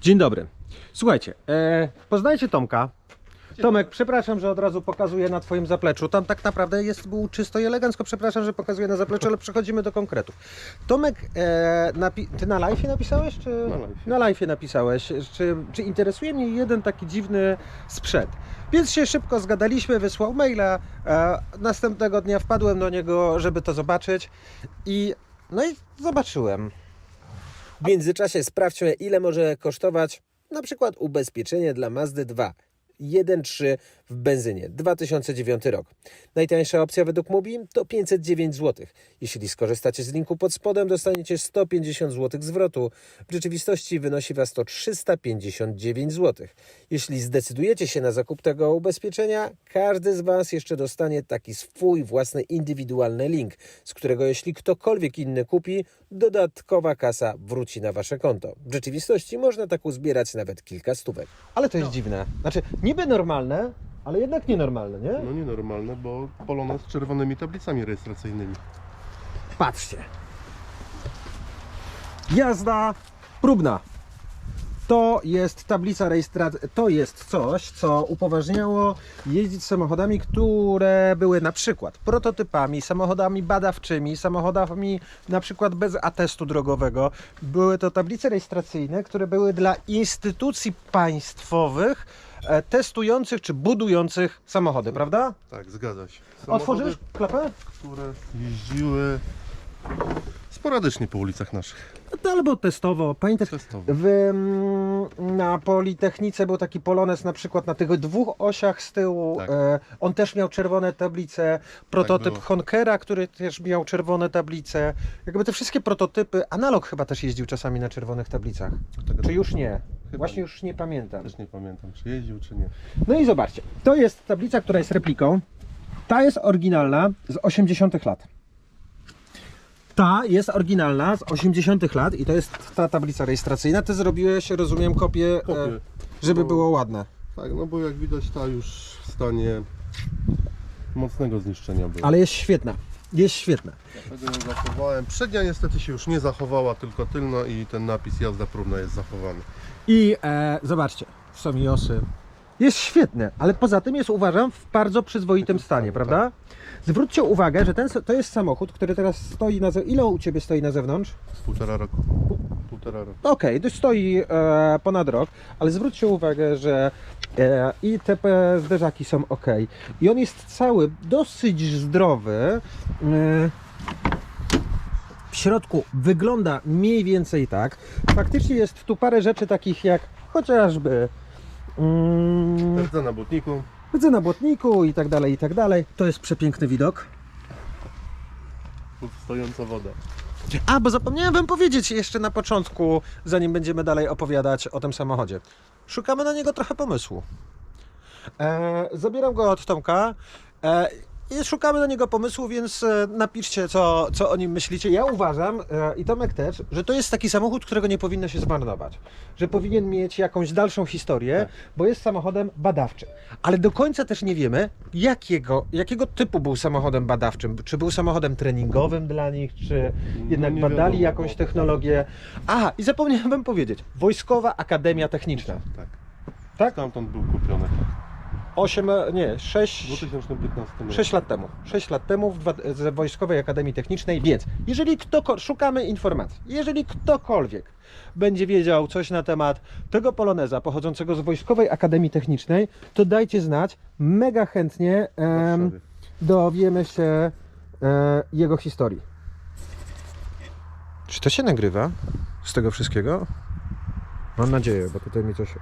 Dzień dobry. Słuchajcie, e, poznajcie Tomka. Tomek, przepraszam, że od razu pokazuję na Twoim zapleczu. Tam tak naprawdę jest był czysto i elegancko. Przepraszam, że pokazuję na zapleczu, ale przechodzimy do konkretów. Tomek, e, ty na live napisałeś? Czy... Na live'ie. Na live napisałeś. Czy, czy interesuje mnie jeden taki dziwny sprzęt? Więc się szybko zgadaliśmy, wysłał maila. E, następnego dnia wpadłem do niego, żeby to zobaczyć. I no i zobaczyłem. W międzyczasie sprawdźmy, ile może kosztować na przykład ubezpieczenie dla Mazdy 2. 1.3 w benzynie, 2009 rok. Najtańsza opcja według Mubi to 509 zł. Jeśli skorzystacie z linku pod spodem, dostaniecie 150 zł zwrotu. W rzeczywistości wynosi Was to 359 zł. Jeśli zdecydujecie się na zakup tego ubezpieczenia, każdy z Was jeszcze dostanie taki swój własny indywidualny link, z którego jeśli ktokolwiek inny kupi, dodatkowa kasa wróci na Wasze konto. W rzeczywistości można tak uzbierać nawet kilka stówek. Ale to jest dziwne. Znaczy, niby normalne, ale jednak nienormalne, nie? No nienormalne, bo polone z czerwonymi tablicami rejestracyjnymi. Patrzcie. Jazda próbna. To jest tablica rejestracyjna, to jest coś, co upoważniało jeździć samochodami, które były na przykład prototypami, samochodami badawczymi, samochodami na przykład bez atestu drogowego. Były to tablice rejestracyjne, które były dla instytucji państwowych testujących czy budujących samochody, prawda? Tak, zgadza się. Otworzysz klapę? które jeździły sporadycznie po ulicach naszych. To albo testowo. Pamiętasz, Testowo. w, mm, na Politechnice był taki Polones na przykład na tych dwóch osiach z tyłu. Tak. E, on też miał czerwone tablice. Prototyp było. Honkera, który też miał czerwone tablice. Jakby te wszystkie prototypy. Analog chyba też jeździł czasami na czerwonych tablicach. Tego Czy już nie? Chyba Właśnie nie. już nie pamiętam. Też nie pamiętam, czy jeździł, czy nie. No i zobaczcie. To jest tablica, która jest repliką. Ta jest oryginalna z 80 lat. Ta jest oryginalna z 80 lat i to jest ta tablica rejestracyjna. Ty zrobiłeś, rozumiem, kopię, Kopię. E, żeby Bo- było ładne. Tak, no bo jak widać ta już w stanie mocnego zniszczenia była. Ale jest świetna. Jest świetna. Tego nie zachowałem. Przednia niestety się już nie zachowała, tylko tylna i ten napis jazda próbna jest zachowany. I e, zobaczcie, są Josy. Jest świetne, ale poza tym jest uważam w bardzo przyzwoitym stanie, prawda? Zwróćcie uwagę, że ten, to jest samochód, który teraz stoi na zewnątrz. Ile u Ciebie stoi na zewnątrz? Z półtora roku. Półtora roku. Okej, to stoi e, ponad rok, ale zwróćcie uwagę, że e, i te e, zderzaki są ok. I on jest cały dosyć zdrowy. E, w środku wygląda mniej więcej tak. Faktycznie jest tu parę rzeczy takich jak chociażby mm, Rdza na błotniku. rdzy na błotniku i tak dalej, i tak dalej. To jest przepiękny widok. stojąca woda. A, bo zapomniałem wam powiedzieć jeszcze na początku, zanim będziemy dalej opowiadać o tym samochodzie. Szukamy na niego trochę pomysłu. E, zabieram go od Tomka e, i szukamy na niego pomysłu, więc e, napiszcie, co, co o nim myślicie. Ja uważam, e, i Tomek też, że to jest taki samochód, którego nie powinno się zmarnować. Że powinien mieć jakąś dalszą historię, Tak. bo jest samochodem badawczym. Ale do końca też nie wiemy, jakiego, jakiego typu był samochodem badawczym. Czy był samochodem treningowym dla nich, czy jednak No nie badali wiadomo. jakąś technologię. A, i zapomniałem powiedzieć. Wojskowa Akademia Techniczna. Tak. Tak? Stamtąd był kupiony. 8, nie, W 6, 2015 roku. 6 lat temu. 6 lat temu w dwa, z Wojskowej Akademii Technicznej, więc jeżeli kto, szukamy informacji, jeżeli ktokolwiek będzie wiedział coś na temat tego poloneza pochodzącego z Wojskowej Akademii Technicznej, to dajcie znać. Mega chętnie em, dowiemy się e, jego historii. Czy to się nagrywa z tego wszystkiego? Mam nadzieję, bo tutaj mi coś.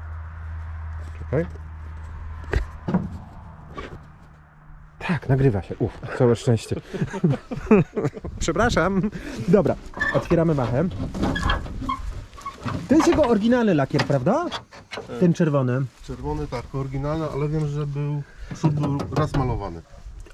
Czekaj. Nagrywa się. Uf, całe szczęście. Przepraszam. Dobra, otwieramy machę. To jest jego oryginalny lakier, prawda? Ten czerwony. Czerwony, tak, oryginalny, ale wiem, że był przód był raz malowany.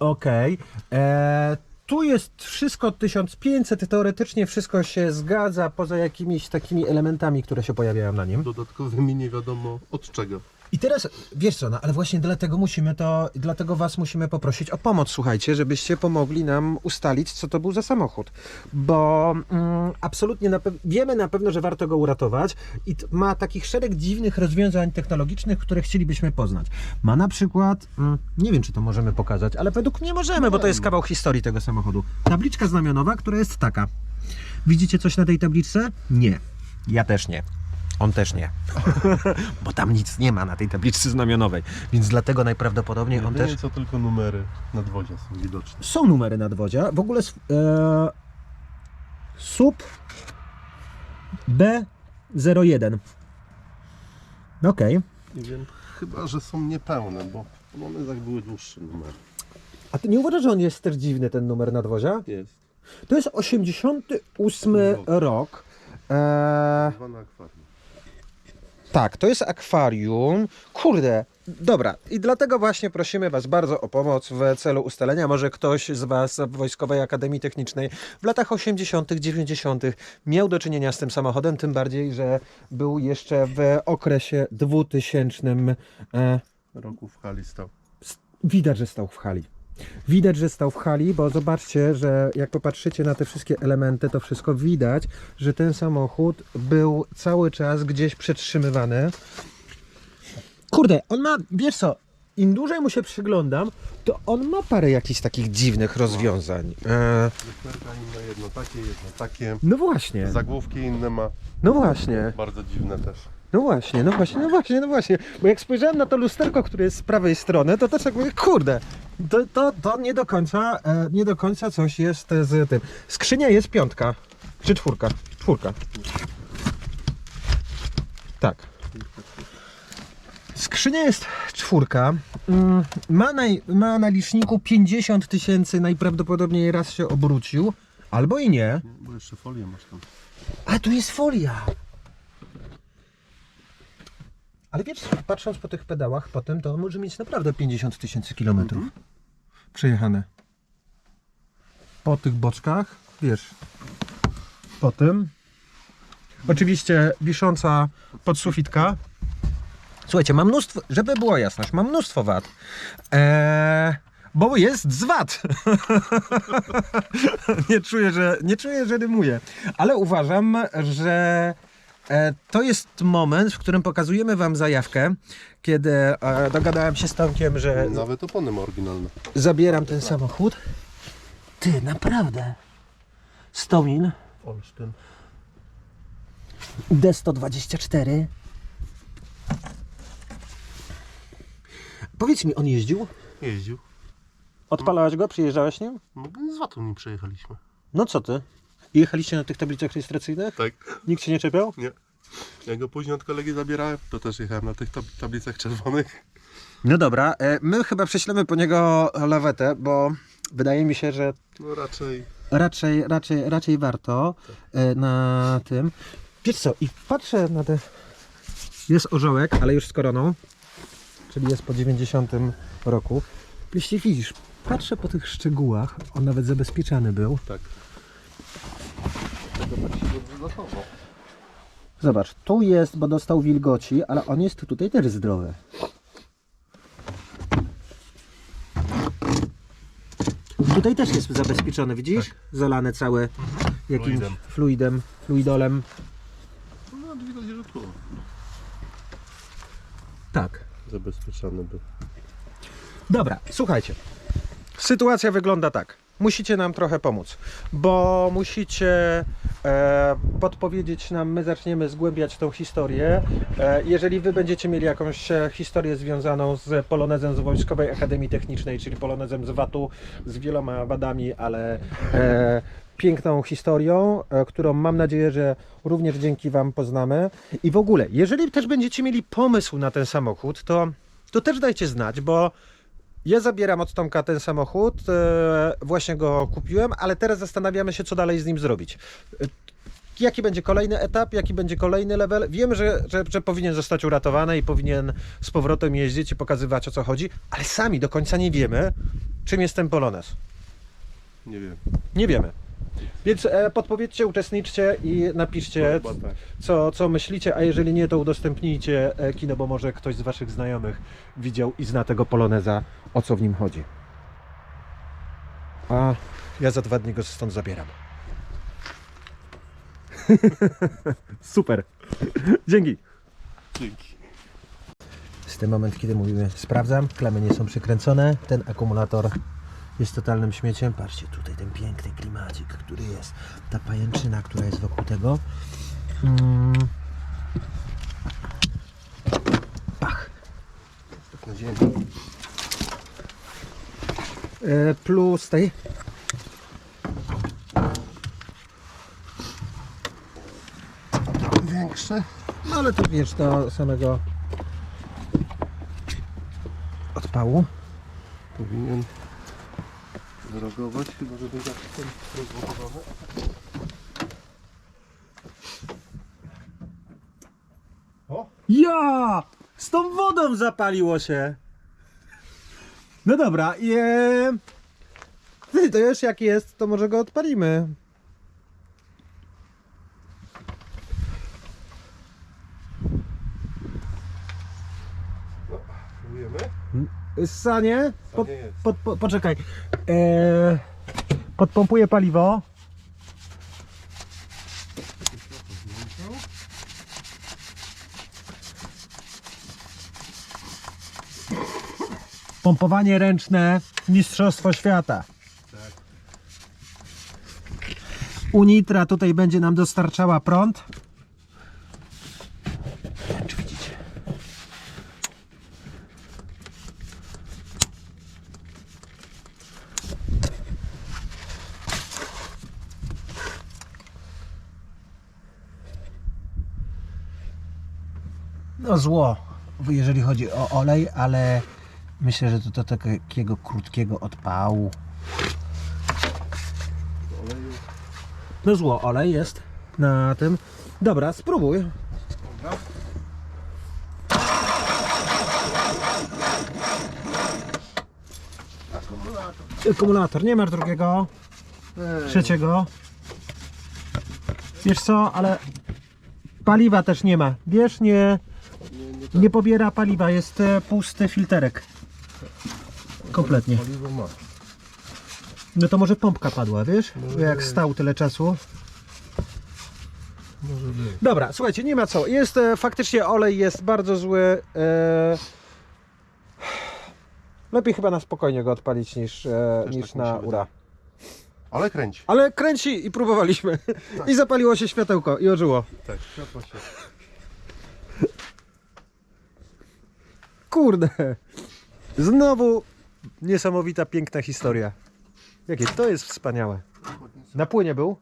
Okej. Eee, Tu jest wszystko 1500, teoretycznie wszystko się zgadza, poza jakimiś takimi elementami, które się pojawiają na nim. Dodatkowymi nie wiadomo od czego. I teraz, wiesz co, no ale właśnie dlatego musimy to, dlatego was musimy poprosić o pomoc, słuchajcie, żebyście pomogli nam ustalić, co to był za samochód. Bo mm, absolutnie na wiemy na pewno, że warto go uratować i ma takich szereg dziwnych rozwiązań technologicznych, które chcielibyśmy poznać. Ma na przykład, mm, nie wiem czy to możemy pokazać, ale według mnie możemy, bo to jest kawał historii tego samochodu. Tabliczka znamionowa, która jest taka. Widzicie coś na tej tabliczce? Nie. Ja też nie. On też nie. Bo tam nic nie ma na tej tabliczce znamionowej. Więc dlatego najprawdopodobniej on Jedynie też. co tylko numery nadwozia są widoczne. Są numery nadwozia. W ogóle e, SUP B01. Okej. Nie wiem, chyba, że są niepełne, bo w polonezach były dłuższe numery. A ty nie uważasz, że on jest też dziwny, ten numer nadwozia? Jest. To jest 88 rok. E, Dwa na akwarium. Tak, to jest akwarium. Kurde, dobra. I dlatego właśnie prosimy Was bardzo o pomoc w celu ustalenia. Może ktoś z Was z Wojskowej Akademii Technicznej w latach 80., 90. miał do czynienia z tym samochodem, tym bardziej, że był jeszcze w okresie 2000. E, Roku w hali stał. widać, że stał w hali. Widać, że stał w hali, bo zobaczcie, że jak popatrzycie na te wszystkie elementy, to wszystko widać, że ten samochód był cały czas gdzieś przetrzymywany. Kurde, on ma, wiesz co, im dłużej mu się przyglądam, to on ma parę jakichś takich dziwnych rozwiązań. E, Lusterka inne, jedno takie, jedno takie. no właśnie, Zagłówki inne ma. no właśnie, Bardzo dziwne też. No właśnie, no właśnie, no właśnie, no właśnie. Bo jak spojrzałem na to lusterko, które jest z prawej strony, to też tak mówię, kurde, to, to, to nie do końca, e, nie do końca coś jest z tym. Skrzynia jest piątka, czy czwórka? Czwórka. Tak. Skrzynia jest czwórka. Mm, Ma na, ma na liczniku 50 tysięcy, najprawdopodobniej raz się obrócił, albo i nie. Bo jeszcze folię masz tam. A tu jest folia. Ale wiesz, patrząc po tych pedałach potem, to może mieć naprawdę 50 tysięcy kilometrów przejechane. Po tych boczkach, wiesz, po tym. Oczywiście wisząca podsufitka. Słuchajcie, mam mnóstwo, żeby była jasność, mam mnóstwo wad. Eee, bo jest z wad. nie czuję, że nie czuję, że rymuję. Ale uważam, że to jest moment, w którym pokazujemy wam zajawkę, kiedy e, dogadałem się z Tomkiem, że Nawet opony ma oryginalne. zabieram ten samochód. Ty, naprawdę. Stomin Olsztyn. D124. Powiedz mi, on jeździł? Jeździł. Odpalałeś go? Przyjeżdżałeś nim? No, z Watą nim przejechaliśmy. No co ty? Jechaliście na tych tablicach rejestracyjnych? Tak. Nikt się nie czepiał? Nie. Ja go później od kolegi zabierałem, to też jechałem na tych tab- tablicach czerwonych. No dobra, e, my chyba prześlemy po niego lawetę, bo wydaje mi się, że No raczej raczej, raczej, raczej warto e, na tym. Wiesz co, i patrzę na te... Jest orzełek, ale już z koroną, czyli jest po 90 roku. Jeśli widzisz, patrzę po tych szczegółach, on nawet zabezpieczany był. tak. Tak się dobrze zachował. Zobacz, tu jest, bo dostał wilgoci, ale on jest tutaj też zdrowy. Tutaj też jest zabezpieczony, widzisz? Zalane całe jakimś Fluidem. fluidem, fluidolem. No widać, że tu Tak. zabezpieczony był. Dobra, słuchajcie. Sytuacja wygląda tak. Musicie nam trochę pomóc, bo musicie podpowiedzieć nam, my zaczniemy zgłębiać tą historię. E, jeżeli wy będziecie mieli jakąś e, historię związaną z polonezem z Wojskowej Akademii Technicznej, czyli polonezem z VAT-u, z wieloma wadami, ale e, piękną historią, e, którą mam nadzieję, że również dzięki wam poznamy. I w ogóle, jeżeli też będziecie mieli pomysł na ten samochód, to, to też dajcie znać, bo ja zabieram od Tomka ten samochód, e, właśnie go kupiłem, ale teraz zastanawiamy się, co dalej z nim zrobić. E, Jaki będzie kolejny etap, jaki będzie kolejny level? Wiem, że, że, że powinien zostać uratowany i powinien z powrotem jeździć i pokazywać o co chodzi, ale sami do końca nie wiemy, czym jest ten Polones. Nie wiem. Nie wiemy. Więc e, podpowiedzcie, uczestniczcie i napiszcie, Chyba tak. co, co myślicie, a jeżeli nie, to udostępnijcie e, kino, bo może ktoś z waszych znajomych widział i zna tego poloneza, o co w nim chodzi. A ja za dwa dni go stąd zabieram. Super. Dzięki. Dzięki. Z tym moment, kiedy mówimy, sprawdzam, klemy nie są przykręcone, ten akumulator jest totalnym śmieciem. Patrzcie, tutaj ten piękny klimacik, który jest, ta pajęczyna, która jest wokół tego. Mm. Pach. Na ziemi. E, plus tej. Większe. No ale to wiesz, do samego odpału. Powinien zareagować, chyba że będzie ten rozładowany. O! Ja! Z tą wodą zapaliło się. No dobra, e... Ty, to już jak jest, to może go odpalimy. Sanie? Jest. pod, po, poczekaj. E... Podpompuję paliwo. Pompowanie ręczne Mistrzostwo Świata. Unitra tutaj będzie nam dostarczała prąd. No zło, jeżeli chodzi o olej, ale myślę, że to do takiego krótkiego odpału. No zło, olej jest na tym. Dobra, spróbuj. Dobra. Akumulator, nie masz drugiego, Ej, trzeciego. Wiesz co, ale paliwa też nie ma. Wiesz, nie, nie, nie tak. pobiera paliwa, jest e, pusty filterek. Kompletnie. Paliwo ma. No to może pompka padła, wiesz? Może Jak być. stał tyle czasu. Może być. Dobra, słuchajcie, nie ma co. Jest e, faktycznie olej jest bardzo zły. E, lepiej chyba na spokojnie go odpalić niż, e, Też niż tak na ura. Ale kręci. Ale kręci i próbowaliśmy. I zapaliło się światełko i ożyło. Tak, światło się. Kurde. Znowu niesamowita, piękna historia. Jakie to jest wspaniałe. Na płynie był?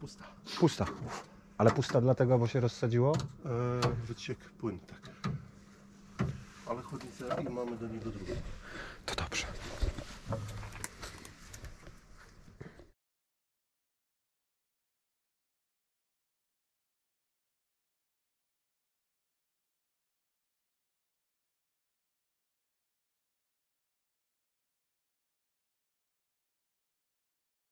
pusta. Pusta. Ale pusta dlatego, bo się rozsadziło? E, wyciek płyn, tak. Ale chłodnicę i mamy do niego drugą.